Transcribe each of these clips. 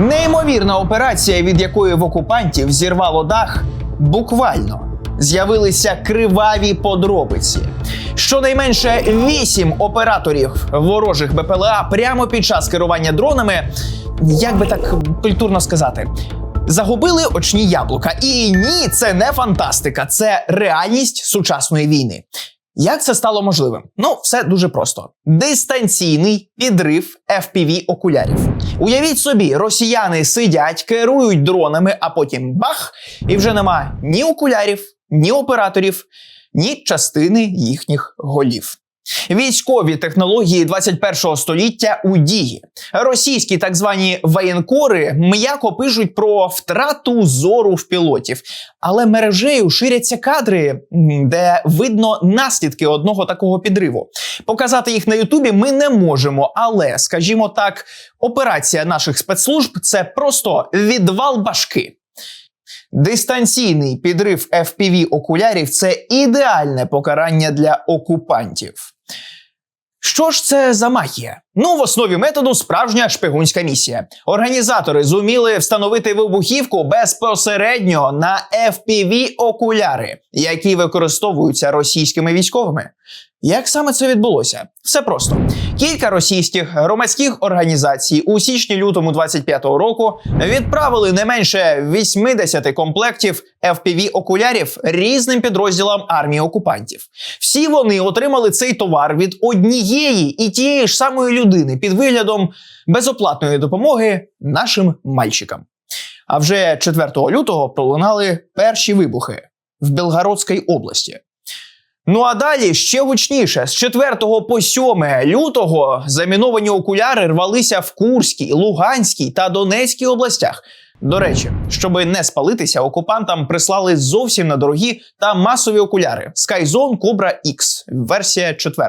Неймовірна операція, від якої в окупантів зірвало дах, буквально з'явилися криваві подробиці. Щонайменше вісім операторів ворожих БПЛА прямо під час керування дронами, як би так культурно сказати, загубили очні яблука. І ні, це не фантастика, це реальність сучасної війни. Як це стало можливим? Ну, все дуже просто: дистанційний підрив fpv окулярів. Уявіть собі, росіяни сидять, керують дронами, а потім бах, і вже нема ні окулярів, ні операторів, ні частини їхніх голів. Військові технології 21 століття у дії. Російські так звані воєнкори м'яко пишуть про втрату зору в пілотів, але мережею ширяться кадри, де видно наслідки одного такого підриву. Показати їх на Ютубі ми не можемо, але, скажімо так, операція наших спецслужб це просто відвал башки. Дистанційний підрив fpv окулярів це ідеальне покарання для окупантів. Що ж це за магія? Ну, в основі методу справжня шпигунська місія. Організатори зуміли встановити вибухівку безпосередньо на fpv окуляри, які використовуються російськими військовими. Як саме це відбулося? Все просто. Кілька російських громадських організацій у січні-лютому 25-го року відправили не менше 80 комплектів fpv окулярів різним підрозділам армії окупантів. Всі вони отримали цей товар від однієї і тієї ж самої людини під виглядом безоплатної допомоги нашим мальчикам. А вже 4 лютого пролунали перші вибухи в Белгородській області. Ну а далі ще гучніше. З 4 по 7 лютого заміновані окуляри рвалися в Курській, Луганській та Донецькій областях. До речі, щоб не спалитися, окупантам прислали зовсім недорогі та масові окуляри Skyzone Cobra X, версія 4.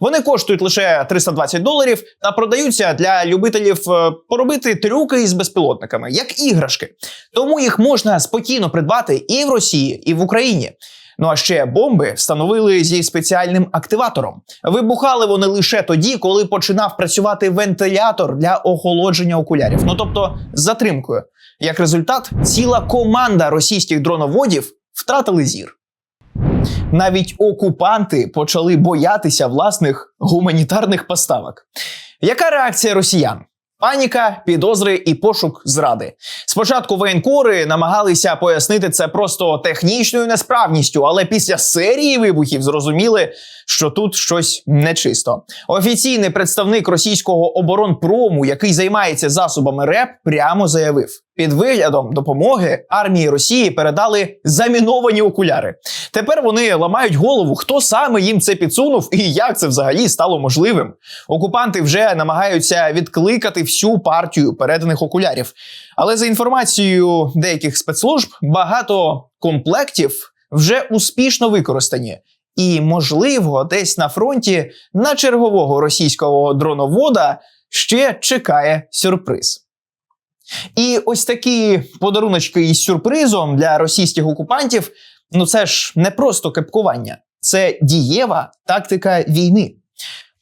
Вони коштують лише 320 доларів та продаються для любителів е, поробити трюки із безпілотниками, як іграшки. Тому їх можна спокійно придбати і в Росії, і в Україні. Ну а ще бомби встановили зі спеціальним активатором. Вибухали вони лише тоді, коли починав працювати вентилятор для охолодження окулярів. Ну тобто з затримкою. Як результат, ціла команда російських дроноводів втратили зір. Навіть окупанти почали боятися власних гуманітарних поставок. Яка реакція росіян? Паніка, підозри і пошук зради. Спочатку воєнкори намагалися пояснити це просто технічною несправністю, але після серії вибухів зрозуміли, що тут щось нечисто. Офіційний представник російського оборонпрому, який займається засобами РЕП, прямо заявив: під виглядом допомоги армії Росії передали заміновані окуляри. Тепер вони ламають голову, хто саме їм це підсунув і як це взагалі стало можливим. Окупанти вже намагаються відкликати всю партію переданих окулярів. Але за інформацією деяких спецслужб, багато комплектів вже успішно використані. І, можливо, десь на фронті на чергового російського дроновода ще чекає сюрприз. І ось такі подаруночки із сюрпризом для російських окупантів ну це ж не просто кепкування, це дієва тактика війни.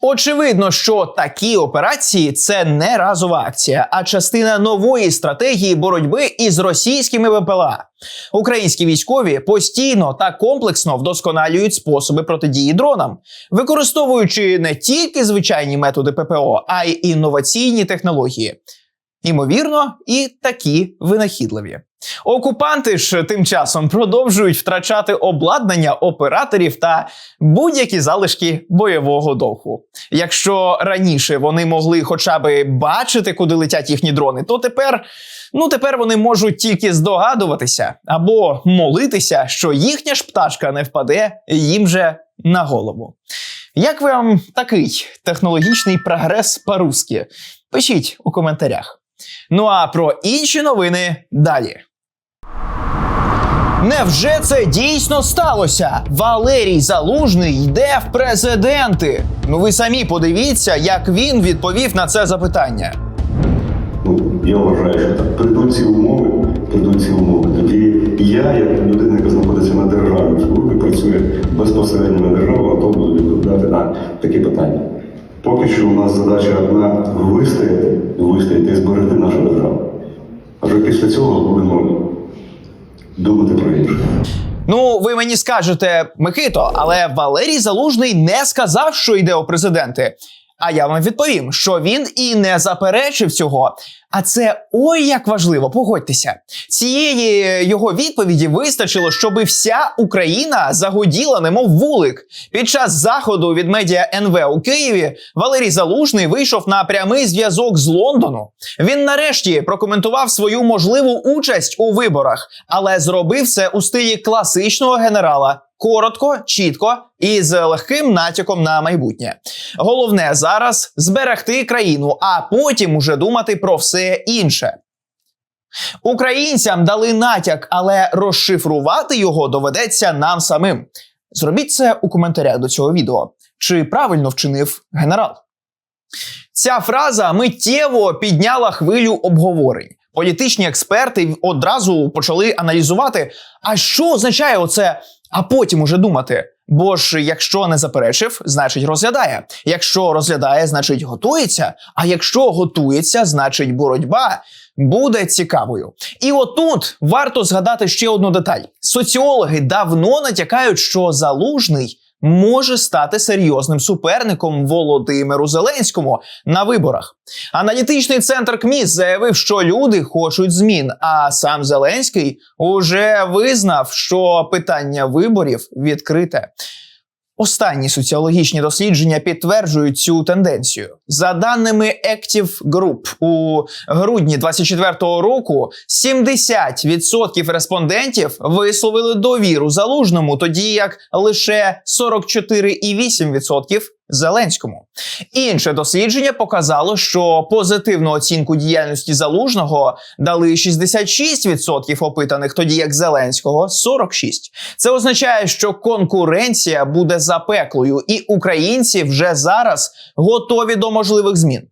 Очевидно, що такі операції це не разова акція, а частина нової стратегії боротьби із російськими ВПЛА. Українські військові постійно та комплексно вдосконалюють способи протидії дронам, використовуючи не тільки звичайні методи ППО, а й інноваційні технології. Імовірно, і такі винахідливі. Окупанти ж тим часом продовжують втрачати обладнання операторів та будь-які залишки бойового духу. Якщо раніше вони могли хоча б бачити, куди летять їхні дрони, то тепер, ну тепер вони можуть тільки здогадуватися або молитися, що їхня ж пташка не впаде їм же на голову. Як вам такий технологічний прогрес по-русски? Пишіть у коментарях. Ну а про інші новини далі. Невже це дійсно сталося? Валерій Залужний йде в президенти. Ну ви самі подивіться, як він відповів на це запитання. Ну, я вважаю, що так прийдуть ці умови, прийдуть ці умови. Тоді я, як людина, яка знаходиться на державній службі, працює безпосередньо на державу, готов буду відповідати на такі питання. Поки що у нас задача одна вистояти, вистояти і зберегти нашу державу. Після цього будемо думати про інше. Ну, ви мені скажете, Микито, але Валерій Залужний не сказав, що йде у президенти. А я вам відповім, що він і не заперечив цього. А це ой як важливо, погодьтеся. Цієї його відповіді вистачило, щоби вся Україна загоділа, немов вулик. Під час заходу від медіа НВ у Києві Валерій Залужний вийшов на прямий зв'язок з Лондону. Він нарешті прокоментував свою можливу участь у виборах, але зробив це у стилі класичного генерала. Коротко, чітко і з легким натяком на майбутнє. Головне зараз зберегти країну, а потім уже думати про все інше. Українцям дали натяк, але розшифрувати його доведеться нам самим. Зробіть це у коментарях до цього відео. Чи правильно вчинив генерал? Ця фраза миттєво підняла хвилю обговорень. Політичні експерти одразу почали аналізувати, а що означає оце, а потім уже думати. Бо ж, якщо не заперечив, значить розглядає. Якщо розглядає, значить готується. А якщо готується, значить боротьба буде цікавою. І отут варто згадати ще одну деталь: соціологи давно натякають, що залужний може стати серйозним суперником Володимиру Зеленському на виборах. Аналітичний центр КМІС заявив, що люди хочуть змін. А сам Зеленський уже визнав, що питання виборів відкрите. Останні соціологічні дослідження підтверджують цю тенденцію. За даними Active Group, у грудні 24-го року 70% респондентів висловили довіру залужному, тоді як лише 44,8% Зеленському. Інше дослідження показало, що позитивну оцінку діяльності залужного дали 66% опитаних, тоді як Зеленського 46%. Це означає, що конкуренція буде запеклою, і українці вже зараз готові до можливих змін.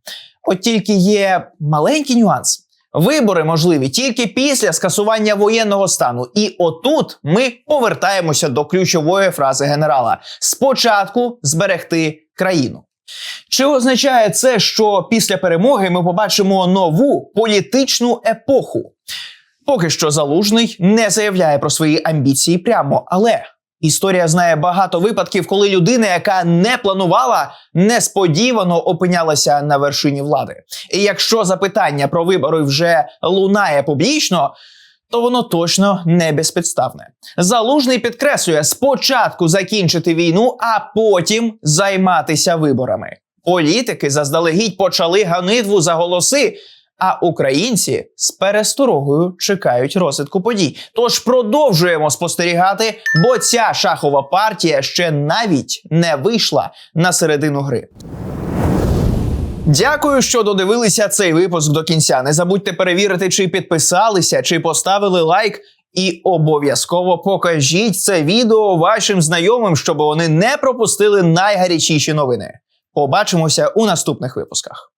От тільки є маленький нюанс. Вибори можливі тільки після скасування воєнного стану. І отут ми повертаємося до ключової фрази генерала: спочатку зберегти країну. Чи означає це, що після перемоги ми побачимо нову політичну епоху? Поки що залужний не заявляє про свої амбіції прямо, але історія знає багато випадків, коли людина, яка не планувала, несподівано опинялася на вершині влади. І якщо запитання про вибори вже лунає публічно. То воно точно не безпідставне. Залужний підкреслює спочатку закінчити війну, а потім займатися виборами. Політики заздалегідь почали ганитву за голоси, а українці з пересторогою чекають розвитку подій. Тож продовжуємо спостерігати, бо ця шахова партія ще навіть не вийшла на середину гри. Дякую, що додивилися цей випуск до кінця. Не забудьте перевірити, чи підписалися, чи поставили лайк. І обов'язково покажіть це відео вашим знайомим, щоб вони не пропустили найгарячіші новини. Побачимося у наступних випусках.